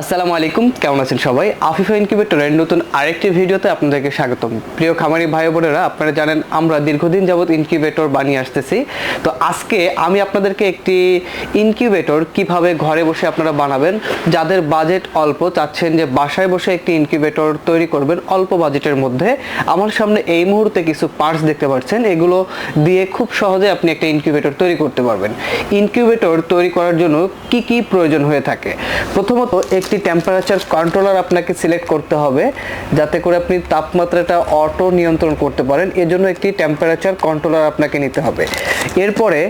আসসালামু আলাইকুম, কেমন আছেন সবাই? আফিফা ইনকিউবেটরের নতুন আরেকটি ভিডিওতে আপনাদেরকে স্বাগতম। প্রিয় খামারি ভাই বোনেরা আপনারা জানেন আমরা দীর্ঘদিন যাবত ইনকিউবেটর বানিয়ে আসতেছি। তো আজকে আমি আপনাদেরকে একটি ইনকিউবেটর কীভাবে ঘরে বসে আপনারা বানাবেন, যাদের বাজেট অল্প, চাচ্ছেন যে বাসায় বসে একটি ইনকিউবেটর তৈরি করবেন অল্প বাজেটের মধ্যে। আমার সামনে এই মুহূর্তে কিছু পার্টস দেখতে পাচ্ছেন, এগুলো দিয়ে খুব সহজে আপনি একটা ইনকিউবেটর তৈরি করতে পারবেন। ইনকিউবেটর তৈরি করার জন্য কি কি প্রয়োজন হয়ে থাকে? প্রথমত একটি টেম্পারেচার কন্ট্রোলার আপনাকে সিলেক্ট করতে হবে, যাতে করে আপনি তাপমাত্রাটা অটো নিয়ন্ত্রণ করতে পারেন। এজন্য একটি টেম্পারেচার কন্ট্রোলার আপনাকে নিতে হবে। এরপরে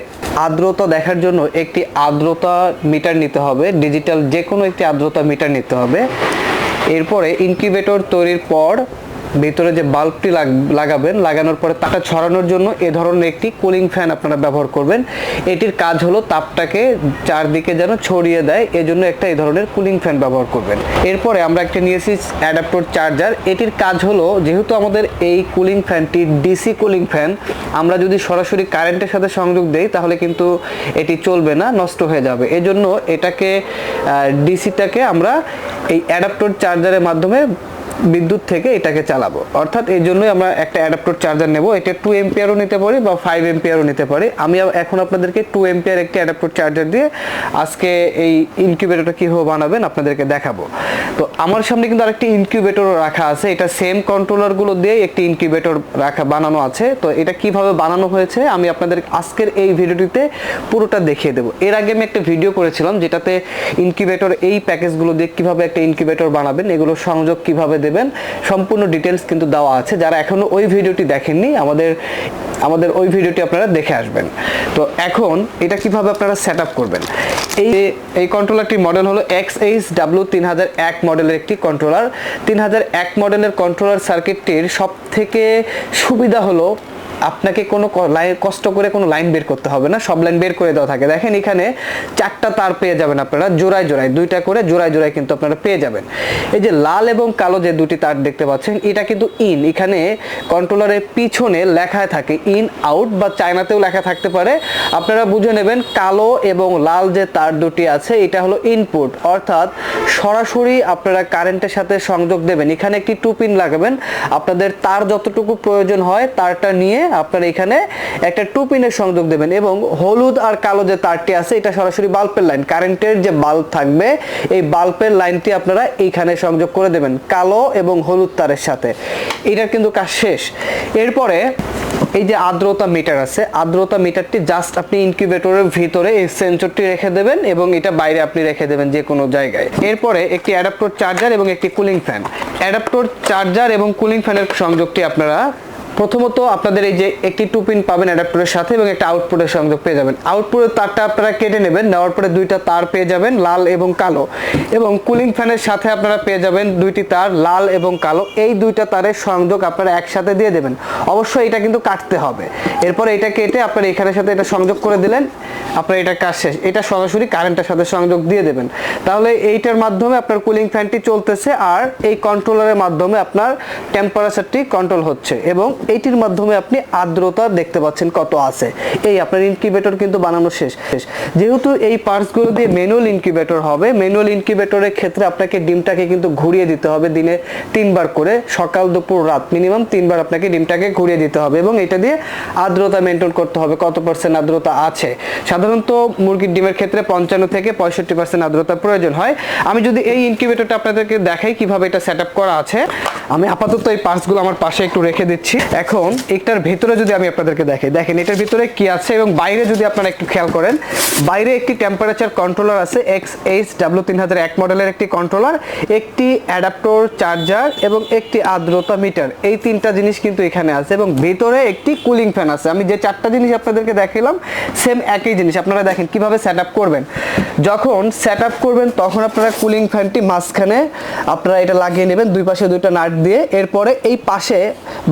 আর্দ্রতা দেখার জন্য একটি আর্দ্রতা মিটার নিতে হবে ডিজিটাল যে কোনো একটি আর্দ্রতা মিটার নিতে হবে। এরপরে ইনকিউবেটর তৈরির পর ভিতরে যে বাল্বটি লাগ- লাগাবেন, লাগানোর পরে তাপটা ছড়ানোর জন্য এ ধরনের একটি কুলিং ফ্যান আপনারা ব্যবহার করবেন। এটির কাজ হলো তাপটাকে চারদিকে যেন ছড়িয়ে দেয়, এজন্য একটা এই ধরনের কুলিং ফ্যান ব্যবহার করবেন। এরপরে আমরা একটা নিয়েছি অ্যাডাপ্টর চার্জার। এটির কাজ হলো, যেহেতু আমাদের এই কুলিং ফ্যানটি ডিসি কুলিং ফ্যান, আমরা যদি সরাসরি কারেন্টের সাথে সংযোগ দেই, তাহলে কিন্তু এটি চলবে না, নষ্ট হয়ে যাবে। এজন্য এটাকে ডিসিটাকে আমরা এই অ্যাডাপ্টর চার্জারের মাধ্যমে বিদ্যুৎ থেকে এটাকে চালাবো। অর্থাৎ এই জন্যই আমরা একটা অ্যাডাপ্টর চার্জার নেব। এটা টু এম্পিয়ারও নিতে পারি বা ফাইভ এম্পিয়ারও নিতে পারি। আমি এখন আপনাদেরকে টু এম্পিয়ার একটি অ্যাডাপ্টর চার্জার দিয়ে আজকে এই ইনকিউবেটরটা কীভাবে বানাবেন আপনাদেরকে দেখাবো। তো আমার সামনে কিন্তু আরেকটি ইনকিউবেটরও রাখা আছে। এটা সেম কন্ট্রোলারগুলো দিয়ে একটি ইনকিউবেটর রাখা, বানানো আছে। তো এটা কীভাবে বানানো হয়েছে আমি আপনাদের আজকের এই ভিডিওটিতে পুরোটা দেখিয়ে দেবো। এর আগে আমি একটা ভিডিও করেছিলাম যেটাতে ইনকিউবেটর এই প্যাকেজগুলো দিয়ে কীভাবে একটা ইনকিউবেটর বানাবেন, এগুলো সংযোগ কীভাবে দেবেন। সম্পূর্ণ ডিটেলস কিন্তু দেওয়া আছে। যারা এখনও ওই ভিডিওটি দেখেননি, আমাদের আমাদের ওই ভিডিওটি আপনারা দেখে আসবেন। তো এখন এটা কীভাবে আপনারা সেট আপ করবেন? এই এই কন্ট্রোলারটির মডেল হলো এক্স এইচ ডাব্লু তিন হাজার এক মডেলের একটি কন্ট্রোলার তিন হাজার এক মডেলের কন্ট্রোলার সার্কিটটির সব থেকে সুবিধা হলো আপনাকে কোনো লাইন কষ্ট করে কোনো লাইন বের করতে হবে না, সব লাইন বের করে দেওয়া থাকে। দেখেন এখানে চারটা তার পেয়ে যাবেন আপনারা, জোড়ায় জোড়ায়, দুইটা করে জোড়ায় জোড়ায় কিন্তু আপনারা পেয়ে যাবেন। এই যে লাল এবং কালো যে দুটি তার দেখতে পাচ্ছেন, এটা কিন্তু ইন এখানে কন্ট্রোলারের পিছনে লেখায় থাকে ইন আউট বা চায়নাতেও লেখা থাকতে পারে। আপনারা বুঝে নেবেন, কালো এবং লাল যে তার দুটি আছে, এটা হলো ইনপুট অর্থাৎ সরাসরি আপনারা কারেন্টের সাথে সংযোগ দেবেন। এখানে একটি টু পিন লাগাবেন। আপনাদের তার যতটুকু প্রয়োজন হয়, তারটা নিয়ে আপনারা এখানে একটা টু পিনের সংযোগ দেবেন এবং হলুদ আর কালো যে তারটি আছে, এটা সরাসরি বাল্বের লাইন, কারেন্টের যে বাল্ব থাকবে, এই বাল্বের লাইনটি আপনারা এইখানে সংযোগ করে দেবেন, কালো এবং হলুদ তারের সাথে। এটার কিন্তু কাজ শেষ। এরপরে এই যে আর্দ্রতা মিটার আছে, আর্দ্রতা মিটারটি জাস্ট আপনি ইনকিউবেটরের ভিতরে এই সেন্সরটি রেখে দেবেন এবং এটা বাইরে আপনি রেখে দেবেন যে কোনো জায়গায়। এরপরে একটি অ্যাডাপ্টর চার্জার এবং একটি কুলিং ফ্যান। অ্যাডাপ্টর চার্জার এবং কুলিং ফ্যানের সংযোগটি আপনারা প্রথমত আপনাদের এই যে একটি টু পিন পাবেন অ্যাডাপ্টারের সাথে এবং একটা আউটপুটের সংযোগ পেয়ে যাবেন। আউটপুটের তারটা আপনারা কেটে নেবেন, নেওয়ার পরে দুইটা তার পেয়ে যাবেন, লাল এবং কালো। এবং কুলিং ফ্যানের সাথে আপনারা পেয়ে যাবেন দুইটি তার, লাল এবং কালো। এই দুইটা তারের সংযোগ আপনারা একসাথে দিয়ে দেবেন। অবশ্যই এটা কিন্তু কাটতে হবে। এরপরে এটা কেটে আপনারা এখানের সাথে এটা সংযোগ করে দিলেন। আপনার এটা কাজ শেষ। এটা সরাসরি কারেন্টের সাথে সংযোগ দিয়ে দেবেন। তাহলে এইটার মাধ্যমে আপনার কুলিং ফ্যানটি চলতেছে আর এই কন্ট্রোলারের মাধ্যমে আপনার টেম্পারেচারটি কন্ট্রোল হচ্ছে এবং এইটির মাধ্যমে আপনি আর্দ্রতা দেখতে পাচ্ছেন কত আছে। এই আপনার ইনকিউবেটর কিন্তু বানানো শেষ। শেষ যেহেতু এই পার্টসগুলো দিয়ে ম্যানুয়াল ইনকিউবেটর হবে ম্যানুয়াল ইনকিউবেটরের ক্ষেত্রে আপনাকে ডিমটাকে কিন্তু ঘুরিয়ে দিতে হবে দিনে তিনবার করে। সকাল, দুপুর, রাত মিনিমাম তিনবার আপনাকে ডিমটাকে ঘুরিয়ে দিতে হবে এবং এটা দিয়ে আর্দ্রতা মেনটেন করতে হবে, কত পার্সেন্ট আর্দ্রতা আছে। সাধারণত মুরগির ডিমের ক্ষেত্রে পঞ্চান্ন থেকে পঁয়ষট্টি পার্সেন্ট আর্দ্রতার প্রয়োজন হয়। আমি যদি এই ইনকিউবেটরটা আপনাদেরকে দেখাই কীভাবে এটা সেট করা আছে, আমি আপাতত এই পার্টসগুলো আমার পাশে একটু রেখে দিচ্ছি। এখন একটার ভেতরে যদি আমি আপনাদেরকে দেখাই, দেখেন, এটার ভিতরে কি আছে এবং বাইরে যদি আপনারা একটু খেয়াল করেন, বাইরে একটি টেম্পারেচার কন্ট্রোলার আছে এক্স এইচ ডাব্লিউ তিন হাজার এক মডেলের একটি কন্ট্রোলার একটি অ্যাডাপ্টর চার্জার এবং একটি আর্দ্রতা মিটার এই তিনটা জিনিস কিন্তু এখানে আছে এবং ভেতরে একটি কুলিং ফ্যান আছে। আমি যে চারটা জিনিস আপনাদেরকে দেখালাম সেম একই জিনিস। আপনারা দেখেন কীভাবে সেট আপ করবেন। যখন সেট আপ করবেন, তখন আপনারা কুলিং ফ্যানটি মাঝখানে আপনারা এটা লাগিয়ে নেবেন, দুই পাশে দুইটা নাট দিয়ে। এরপরে এই পাশে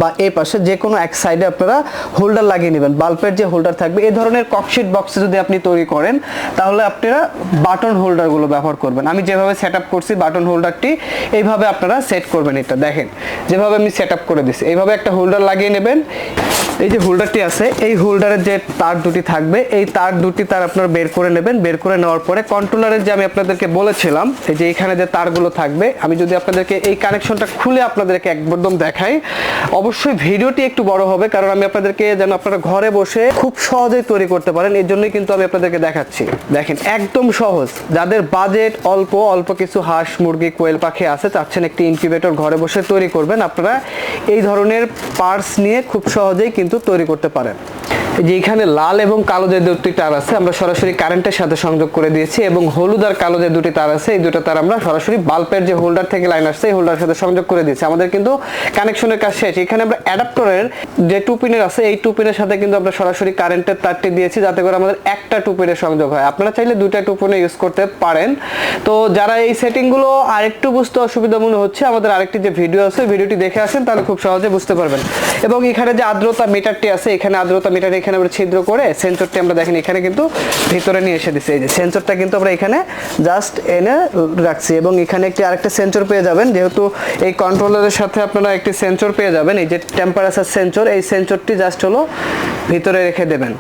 বা এই পাশে পাশে যে কোনো এক সাইডে আপনারা হোল্ডার লাগিয়ে নেবেন। বাল্বের যে হোল্ডার থাকবে এই ধরনের ককশিট বক্সে যদি আপনি তৈরি করেন, তাহলে আপনারা বাটন হোল্ডারগুলো ব্যবহার করবেন। আমি যেভাবে সেট করছি বাটন হোল্ডারটি এইভাবে আপনারা সেট করবেন এটা। দেখেন, যেভাবে আমি সেট করে দিছি। এইভাবে একটা হোল্ডার লাগিয়ে নেবেন। এই যে হোল্ডারটি আছে, এই হোল্ডারের যে তার দুটি থাকবে, এই তার দুটি তার আপনারা বের করে নেবেন। বের করে নেওয়ার পরে কন্ট্রোলারের যে আমি আপনাদেরকে বলেছিলাম, এই যে এখানে যে তারগুলো থাকবে, আমি যদি আপনাদেরকে এই কানেকশনটা খুলে আপনাদেরকে একদম দেখাই, অবশ্যই ভিডিওটি একটু বড় হবে, কারণ আমি আপনাদেরকে যেন আপনারা ঘরে বসে খুব সহজেই তৈরি করতে পারেন, এর জন্যই কিন্তু আমি আপনাদেরকে দেখাচ্ছি। দেখেন, একদম সহজ। যাদের বাজেট অল্প অল্প কিছু হাঁস, মুরগি, কোয়েল পাখি আছে, চাচ্ছেন একটি ইনকিউবেটর ঘরে বসে তৈরি করবেন। আপনারা এই ধরনের পার্স নিয়ে খুব সহজেই কিন্তু তৈরি করতে পারেন। যে এখানে লাল এবং কালো যে দুটি তার আছে, আমরা সরাসরি কারেন্টের সাথে সংযোগ করে দিয়েছি এবং হলুদ আর কালো যে দুটি তার আছে, এই দুটো তার আমরা সরাসরি বাল্বের যে হোল্ডার থেকে লাইন আসছে, এই হোল্ডারের সাথে সংযোগ করে দিয়েছি। আমাদের কিন্তু কানেকশনের কাজ শেষ। এখানে আমরা অ্যাডাপ্টরের যে টু পিনের আছে, এই টু পিনের সাথে কিন্তু আমরা সরাসরি কারেন্টের তারটি দিয়েছি, যাতে করে আমাদের একটা টু পিনের সংযোগ হয়। আপনারা চাইলে দুইটা টু পিনে ইউজ করতে পারেন। তো যারা এই সেটিংগুলো আরেকটু বুঝতে অসুবিধা মনে হচ্ছে, আমাদের আরেকটি যে ভিডিও আছে ভিডিওটি দেখে আসেন, তাহলে খুব সহজে বুঝতে পারবেন। এবং এখানে যে আর্দ্রতা মিটারটি আছে, এখানে আর্দ্রতা মিটার এখানে আমরা ছিদ্র করে সেন্সরটি আমরা দেখেন, এখানে কিন্তু ভিতরে নিয়ে এসে দিচ্ছি এই যে সেন্সরটা কিন্তু আমরা এখানে জাস্ট এনে রাখছি এবং এখানে একটি আরেকটা সেন্সর পেয়ে যাবেন। যেহেতু এই কন্ট্রোলারের সাথে আপনারা একটি সেন্সর পেয়ে যাবেন, এই যে টেম্পারেচার সেন্সর এই সেন্সরটি জাস্ট হলো ভিতরে রেখে দেবেন।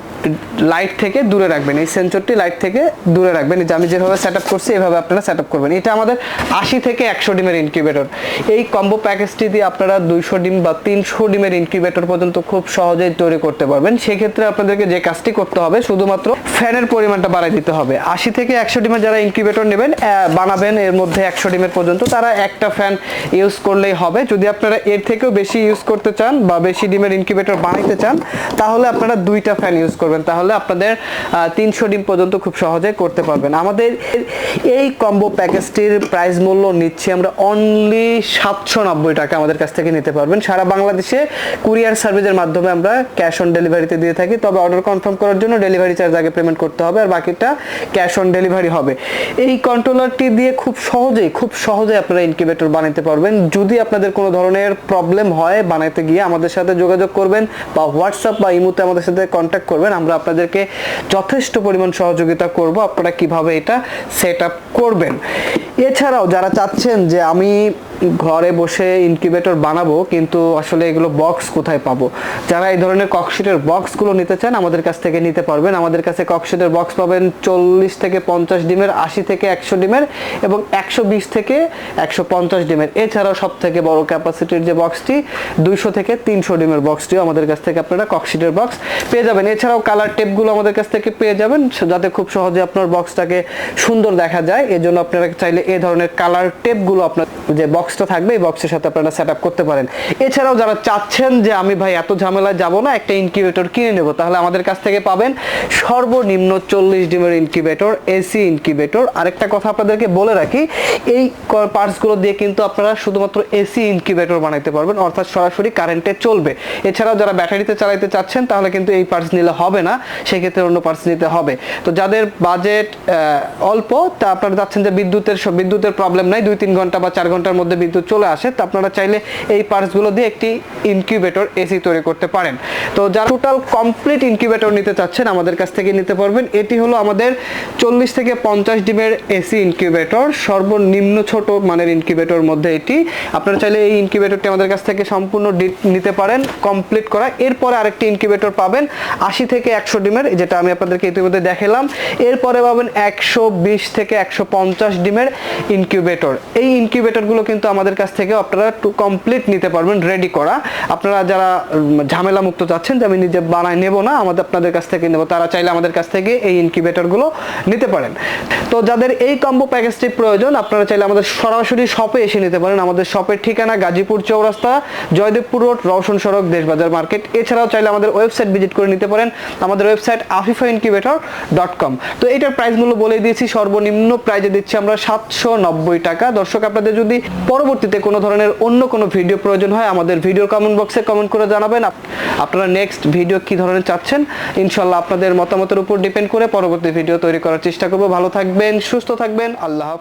লাইট থেকে দূরে রাখবেন, এই সেন্সরটি লাইট থেকে দূরে রাখবেন। যে আমি যেভাবে সেট আপ করছি, এভাবে আপনারা সেট আপ করবেন। এটা আমাদের আশি থেকে একশো ডিমের ইনকিউবেটর এই কম্বো প্যাকেজটি দিয়ে আপনারা দুইশো ডিম বা তিনশো ডিমের ইনকিউবেটর পর্যন্ত খুব সহজেই তৈরি করতে পারবেন। সেক্ষেত্রে আপনাদেরকে যে কাজটি করতে হবে, শুধুমাত্র ফ্যানের পরিমাণটা বাড়াই দিতে হবে। আশি থেকে একশো ডিমের যারা ইনকিউবেটর নেবেন বানাবেন, এর মধ্যে একশো ডিমের পর্যন্ত, তারা একটা ফ্যান ইউজ করলেই হবে। যদি আপনারা এর থেকেও বেশি ইউজ করতে চান বা বেশি ডিমের ইনকিউবেটর বানাইতে চান, তাহলে আপনারা দুইটা ফ্যান ইউজ করবেন। তাহলে আপনাদের তিনশো ডিম পর্যন্ত খুব সহজে করতে পারবেন। আমাদের এই কম্বো প্যাকেজটির প্রাইস মূল্য নিচ্ছি আমরা অনলি সাতশো নব্বই টাকা আমাদের কাছ থেকে নিতে পারবেন। সারা বাংলাদেশে কুরিয়ার সার্ভিসের মাধ্যমে আমরা ক্যাশ অন ডেলিভারিতে দিয়ে থাকি। তবে অর্ডার কনফার্ম করার জন্য ডেলিভারি চার্জ আগে পেমেন্ট করতে হবে আর বাকিটা ক্যাশ অন ডেলিভারি হবে। এই কন্ট্রোলারটি দিয়ে খুব সহজেই, খুব সহজে আপনারা ইনকিউবেটর বানাতে পারবেন। যদি আপনাদের কোনো ধরনের প্রবলেম হয়, বানাইতে গিয়ে আমাদের সাথে যোগাযোগ করবেন বা হোয়াটসঅ্যাপ বা ইমোতে আমাদের সাথে কন্ট্যাক্ট করবেন। আমরা আপনাদেরকে যথেষ্ট পরিমাণ সহযোগিতা করব। আপনারা কীভাবে এটা সেট করবেন? এছাড়াও যারা চাচ্ছেন যে আমি ঘরে বসে ইনকিউবেটর বানাবো, কিন্তু আসলে এগুলো বক্স কোথায় পাবো? যারা এই ধরনের ককশিটের বক্সগুলো নিতে চান, আমাদের কাছ থেকে নিতে পারবেন। আমাদের কাছে ককশিটের বক্স পাবেন চল্লিশ থেকে পঞ্চাশ ডিমের, আশি থেকে একশো ডিমের এবং একশো বিশ থেকে একশো পঞ্চাশ ডিমের। এছাড়াও সব থেকে বড় ক্যাপাসিটির যে বক্সটি দুইশো থেকে তিনশো ডিমের বক্সটিও আমাদের কাছ থেকে আপনারা ককশিটের বক্স পেয়ে যাবেন। এছাড়াও কালার টেপগুলো আমাদের কাছ থেকে পেয়ে যাবেন, যাতে খুব সহজে আপনার বক্সটাকে সুন্দর দেখা যায়। এজন্য আপনারা চাইলে এই ধরনের কালার টেপগুলো আপনার যে বক্সটা থাকবে, এই বক্সের সাথে আপনারা সেট করতে পারেন। এছাড়াও যারা চাচ্ছেন যে আমি ভাই এত ঝামেলায় যাব না, একটা ইনকিউবেটর কিনে নেব, তাহলে আমাদের কাছ থেকে পাবেন সর্বনিম্ন চল্লিশ ডিমের ইনকিউবেটর এসি ইনকিউবেটর আরেকটা কথা আপনাদেরকে বলে রাখি, এই পার্টসগুলো দিয়ে কিন্তু আপনারা শুধুমাত্র এসি ইনকিউবেটর বানাইতে পারবেন, অর্থাৎ সরাসরি কারেন্টে চলবে। এছাড়াও যারা ব্যাটারিতে চালাইতে চাচ্ছেন, তাহলে কিন্তু এই পার্টস নিলে হবে না, সেক্ষেত্রে অন্য পার্টস নিতে হবে। তো যাদের বাজেট অল্প, তা আপনারা চাচ্ছেন যে বিদ্যুতের বিদ্যুতের প্রবলেম নাই দুই তিন ঘণ্টা বা চার ঘণ্টার মধ্যে বিদ্যুৎ চলে আসে, তো আপনারা চাইলে এই পার্টসগুলো দিয়ে একটি ইনকিউবেটর এসি তৈরি করতে পারেন। তো যারা টোটাল কমপ্লিট ইনকিউবেটর নিতে চাচ্ছেন, আমাদের কাছ থেকে নিতে পারবেন। এটি হলো আমাদের চল্লিশ থেকে পঞ্চাশ ডিমের এসি ইনকিউবেটর সর্বনিম্ন ছোট মানের ইনকিউবেটর মধ্যে এটি। আপনারা চাইলে এই ইনকিউবেটরটি আমাদের কাছ থেকে সম্পূর্ণ নিতে পারেন কমপ্লিট করা। এরপরে আরেকটি ইনকিউবেটর পাবেন, আশি থেকে একশো ডিমের, যেটা আমি আপনাদেরকে ইতিমধ্যে দেখালাম। এরপরে পাবেন একশো বিশ থেকে একশো পঞ্চাশ ডিমের ইনকিউবেটর এই ইনকিউবেটরগুলো কিন্তু আমাদের কাছ থেকে আপনারা টু কমপ্লিট নিতে পারবেন রেডি করা। আপনারা যারা ঝামেলা মুক্ত চাচ্ছেন যে আমি নিজে বানায় নেব না, আমাদের, আপনাদের কাছ থেকে নেব, তারা চাইলে আমাদের কাছ থেকে এই ইনকিউবেটরগুলো নিতে পারেন। তো যাদের এই কম্বো প্যাকেজটি প্রয়োজন, আপনারা চাইলে আমাদের সরাসরি শপে এসে নিতে পারেন। আমাদের শপের ঠিকানা গাজীপুর চৌরাস্তা, জয়দেবপুর রোড, রওশন সড়ক, দেশবাজার মার্কেট। এছাড়াও চাইলে আমাদের ওয়েবসাইট ভিজিট করে নিতে পারেন। আমাদের website Afifa incubator dot com তো এটার প্রাইস মূল্য বলে দিয়েছি, সর্বনিম্ন প্রাইজে দিচ্ছি আমরা সাতশো নব্বই টাকা। দর্শক, আপনাদের যদি পরবর্তীতে কোনো ধরনের অন্য কোনো ভিডিও প্রয়োজন হয়, আমাদের ভিডিও কমেন্ট বক্সে কমেন্ট করে জানাবেন। আপ- আপনারা নেক্সট ভিডিও কি ধরনের চাচ্ছেন ইনশাল্লাহ আপনাদের মতামতের উপর ডিপেন্ড করে পরবর্তী ভিডিও তৈরি করার চেষ্টা করব। ভালো থাকবেন, সুস্থ থাকবেন, আল্লাহ।